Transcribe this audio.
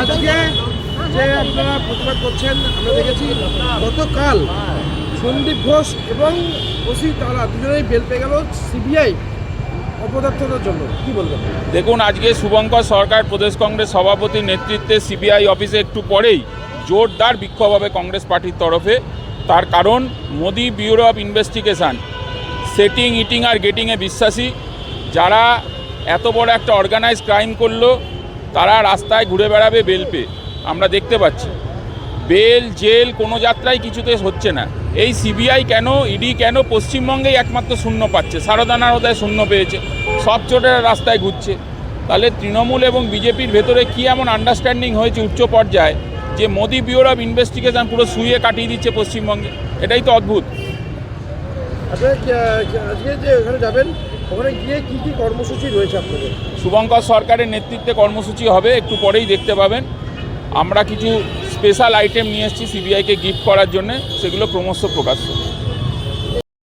আজকে যে আপনারা প্রতিবাদ করছেন, আমরা দেখেছি গতকাল সন্দীপ ঘোষ এবং ওসি তারা দুজনেই বেল পেয়ে গেল সিবিআই দেখুন, আজকে শুভঙ্কর সরকার, প্রদেশ কংগ্রেস সভাপতির নেতৃত্বে সিবিআই অফিসে একটু পরেই জোরদার বিক্ষোভ হবে কংগ্রেস পার্টির তরফে। তার কারণ, Modi bureau of investigation setting eating আর গেটিংয়ে বিশ্বাসী। যারা এত বড় একটা অর্গানাইজ ক্রাইম করল তারা রাস্তায় ঘুরে বেড়াবে বেল পেয়ে, আমরা দেখতে পাচ্ছি। বেল, জেল, কোনো যাত্রাই কিছুতে হচ্ছে না। এই সিবিআই কেন, ইডি কেন পশ্চিমবঙ্গেই একমাত্র শূন্য পাচ্ছে? সারদানার ওদায় শূন্য পেয়েছে। সব চোটেরা রাস্তায় ঘুরছে। তাহলে তৃণমূল এবং বিজেপির ভেতরে কি এমন আন্ডারস্ট্যান্ডিং হয়েছে উচ্চ পর্যায়ে যে মোদি ব্যুরো অফ ইনভেস্টিগেশন পুরো শুয়ে কাটিয়ে দিচ্ছে পশ্চিমবঙ্গে? এটাই তো অদ্ভুত। আজকে যে ওখানে যাবেন ওখানে গিয়ে কি কি কর্মসূচি রয়েছে আপনাদের? শুভঙ্কর সরকারের নেতৃত্বে কর্মসূচি হবে, একটু পরেই দেখতে পাবেন। আমরা কিছু স্পেশাল আইটেম নিয়ে এসেছি সিবিআইকে গিফট করার জন্য, সেগুলো ক্রমশ প্রকাশ্য।